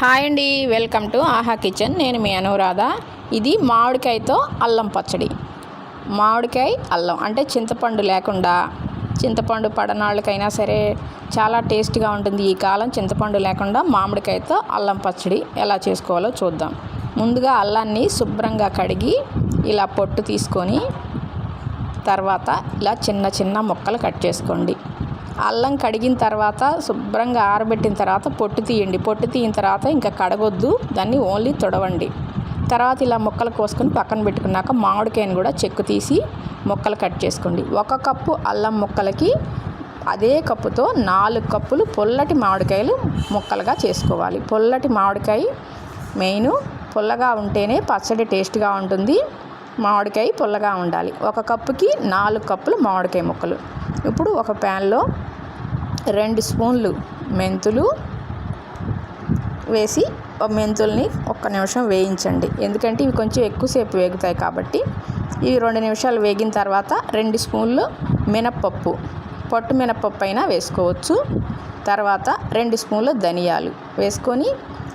Hi అండి welcome to ఆహా kitchen. నేను మీ అనురాధ. ఇది మామిడికాయతో అల్లం పచ్చడి. మామిడికాయ అల్లం అంటే చింతపండు లేకుండా చింతపండు పడనాళ్ళకైనా సరే చాలా టేస్ట్గా ఉంటుంది. ఈ కాలం చింతపండు లేకుండా మామిడికాయతో అల్లం పచ్చడి ఎలా చేసుకోవాలో చూద్దాం. ముందుగా అల్లాన్ని శుభ్రంగా కడిగి ఇలా పొట్టు తీసుకొని తర్వాత ఇలా చిన్న చిన్న ముక్కలు కట్ చేసుకోండి. అల్లం కడిగిన తర్వాత శుభ్రంగా ఆరబెట్టిన తర్వాత పొట్టు తీయండి. పొట్టు తీయిన తర్వాత ఇంకా కడగొద్దు. దాన్ని ఓన్లీ తొడవండి. తర్వాత ఇలా ముక్కలు కోసుకొని పక్కన పెట్టుకున్నాక మామిడికాయను కూడా చెక్కు తీసి ముక్కలు కట్ చేసుకోండి. ఒక కప్పు అల్లం ముక్కలకి అదే కప్పుతో నాలుగు కప్పులు పొల్లటి మామిడికాయలు ముక్కలుగా చేసుకోవాలి. పొల్లటి మామిడికాయ మెయిన్ పుల్లగా ఉంటేనే పచ్చడి టేస్ట్గా ఉంటుంది. మామిడికాయ పుల్లగా ఉండాలి. ఒక కప్పుకి నాలుగు కప్పులు మామిడికాయ ముక్కలు. ఇప్పుడు ఒక ప్యాన్లో రెండు స్పూన్లు మెంతులు వేసి మెంతుల్ని ఒక్క నిమిషం వేయించండి. ఎందుకంటే ఇవి కొంచెం ఎక్కువసేపు వేగుతాయి కాబట్టి. ఇవి రెండు నిమిషాలు వేగిన తర్వాత రెండు స్పూన్లు మినప్పప్పు. పొట్టు మినప్పప్పు అయినా వేసుకోవచ్చు. తర్వాత రెండు స్పూన్లు ధనియాలు వేసుకొని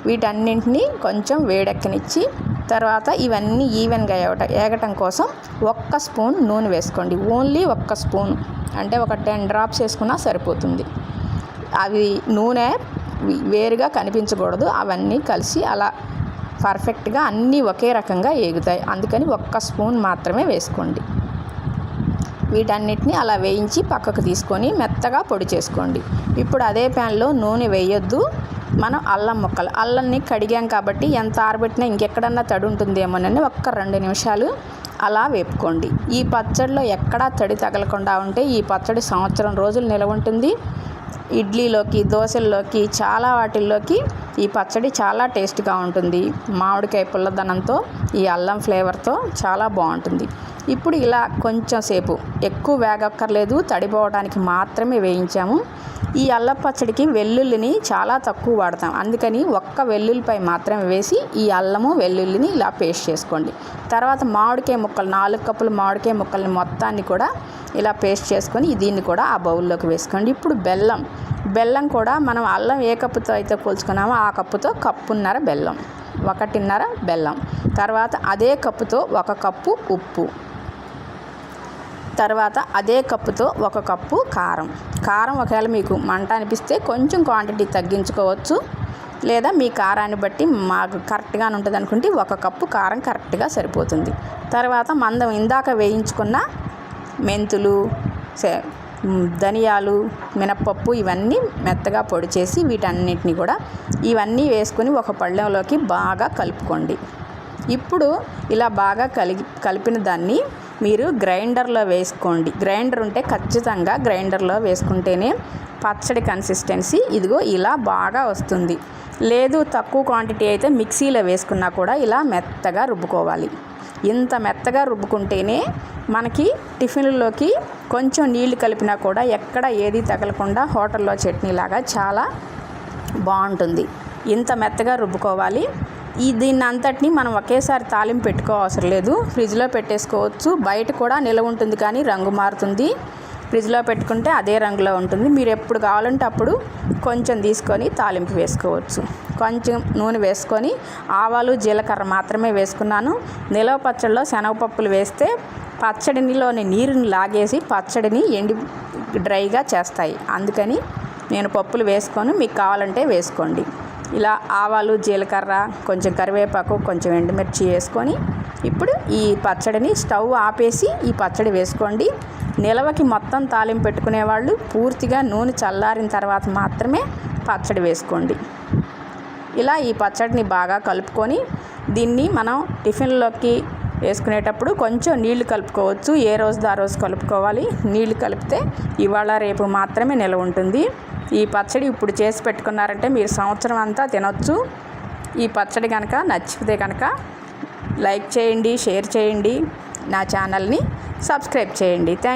వీటన్నింటినీ కొంచెం వేడెక్కనిచ్చి తర్వాత ఇవన్నీ ఈవెన్గా ఏగట ఏగటం కోసం ఒక్క స్పూన్ నూనె వేసుకోండి. ఓన్లీ ఒక్క స్పూన్. అంటే ఒక టెన్ డ్రాప్స్ వేసుకున్నా సరిపోతుంది. అవి నూనె వేరుగా కనిపించకూడదు. అవన్నీ కలిసి అలా పర్ఫెక్ట్గా అన్నీ ఒకే రకంగా ఏగుతాయి. అందుకని ఒక్క స్పూన్ మాత్రమే వేసుకోండి. వీటన్నిటిని అలా వేయించి పక్కకు తీసుకొని మెత్తగా పొడి చేసుకోండి. ఇప్పుడు అదే ప్యాన్లో నూనె వేయొద్దు. మనం అల్లం ముక్కలు అల్లంని కడిగాం కాబట్టి ఎంత ఆరబెట్టినా ఇంకెక్కడన్నా తడి ఉంటుందేమోనని ఒక్క రెండు నిమిషాలు అలా వేపుకోండి. ఈ పచ్చడిలో ఎక్కడా తడి తగలకుండా ఉంటే ఈ పచ్చడి సంవత్సరం రోజులు నిలవ ఉంటుంది ఇడ్లీలోకి దోశల్లోకి చాలా వాటిల్లోకి ఈ పచ్చడి చాలా టేస్ట్గా ఉంటుంది. మామిడికాయ పుల్లదనంతో ఈ అల్లం ఫ్లేవర్తో చాలా బాగుంటుంది. ఇప్పుడు ఇలా కొంచెం సేపు ఎక్కువ వేగక్కర్లేదు తడిపోవడానికి మాత్రమే వేయించాము. ఈ అల్లం పచ్చడికి వెల్లుల్లిని చాలా తక్కువ వాడతాం. అందుకని ఒక్క వెల్లుల్లిపై మాత్రమే వేసి ఈ అల్లము వెల్లుల్లిని ఇలా పేస్ట్ చేసుకోండి. తర్వాత మామిడికాయ ముక్కలు నాలుగు కప్పులు మామిడికాయ ముక్కల్ని మొత్తాన్ని కూడా ఇలా పేస్ట్ చేసుకొని దీన్ని కూడా ఆ బౌల్లోకి వేసుకోండి. ఇప్పుడు బెల్లం బెల్లం కూడా మనం అల్లం ఏ కప్పుతో అయితే పోల్చుకున్నామో ఆ కప్పుతో కప్పున్నర బెల్లం ఒకటిన్నర బెల్లం తర్వాత అదే కప్పుతో ఒక కప్పు ఉప్పు తర్వాత అదే కప్పుతో ఒక కప్పు కారం. కారం ఒకవేళ మీకు మంట అనిపిస్తే కొంచెం క్వాంటిటీ తగ్గించుకోవచ్చు. లేదా మీ కారాన్ని బట్టి మాకు కరెక్ట్గా ఉంటుంది అనుకుంటే ఒక కప్పు కారం కరెక్ట్గా సరిపోతుంది. తర్వాత మందం ఇందాక వేయించుకున్న మెంతులు ధనియాలు మినప్పప్పు ఇవన్నీ మెత్తగా పొడి చేసి వీటన్నిటిని కూడా ఇవన్నీ వేసుకొని ఒక పళ్ళెంలోకి బాగా కలుపుకోండి. ఇప్పుడు ఇలా బాగా కలిగి కలిపిన దాన్ని మీరు గ్రైండర్లో వేసుకోండి. గ్రైండర్ ఉంటే ఖచ్చితంగా గ్రైండర్లో వేసుకుంటేనే పచ్చడి కన్సిస్టెన్సీ ఇదిగో ఇలా బాగా వస్తుంది. లేదు తక్కువ క్వాంటిటీ అయితే మిక్సీలో వేసుకున్నా కూడా ఇలా మెత్తగా రుబ్బుకోవాలి. ఇంత మెత్తగా రుబ్బుకుంటేనే మనకి టిఫిన్లలోకి కొంచెం నీళ్ళు కలిపినా కూడా ఎక్కడ ఏది తగలకుండా హోటల్లో చట్నీలాగా చాలా బాగుంటుంది. ఇంత మెత్తగా రుబ్బుకోవాలి. ఈ దీన్ని అంతటిని మనం ఒకేసారి తాలింపు పెట్టుకో అవసరం లేదు. ఫ్రిడ్జ్లో పెట్టేసుకోవచ్చు. బయట కూడా నిలవ ఉంటుంది కానీ రంగు మారుతుంది. ఫ్రిడ్జ్లో పెట్టుకుంటే అదే రంగులో ఉంటుంది. మీరు ఎప్పుడు కావాలంటే అప్పుడు కొంచెం తీసుకొని తాలింపు వేసుకోవచ్చు. కొంచెం నూనె వేసుకొని ఆవాలు జీలకర్ర మాత్రమే వేసుకున్నాను. నిలవ పచ్చళ్ళలో శనగపప్పులు వేస్తే పచ్చడినిలోని నీరుని లాగేసి పచ్చడిని ఎండి డ్రైగా చేస్తాయి. అందుకని నేను పప్పులు వేసుకొని మీకు కావాలంటే వేసుకోండి. ఇలా ఆవాలు జీలకర్ర కొంచెం కరివేపాకు కొంచెం ఎండుమిర్చి వేసుకొని ఇప్పుడు ఈ పచ్చడిని స్టవ్ ఆపేసి ఈ పచ్చడి వేసుకోండి. నిలవకి మొత్తం తాలింపు పెట్టుకునేవాళ్ళు పూర్తిగా నూనె చల్లారిన తర్వాత మాత్రమే పచ్చడి వేసుకోండి. ఇలా ఈ పచ్చడిని బాగా కలుపుకొని దీన్ని మనం టిఫిన్లోకి వేసుకునేటప్పుడు కొంచెం నీళ్ళు కలుపుకోవచ్చు. ఏ రోజు ఆ రోజు కలుపుకోవాలి. నీళ్ళు కలిపితే ఇవాళ రేపు మాత్రమే నిల్వ ఉంటుంది. ఈ పచ్చడి ఇప్పుడు చేసి పెట్టుకున్నారంటే మీరు సంవత్సరం అంతా తినొచ్చు. ఈ పచ్చడి కనుక నచ్చితే కనుక లైక్ చేయండి షేర్ చేయండి. నా ఛానల్ని సబ్స్క్రైబ్ చేయండి. థ్యాంక్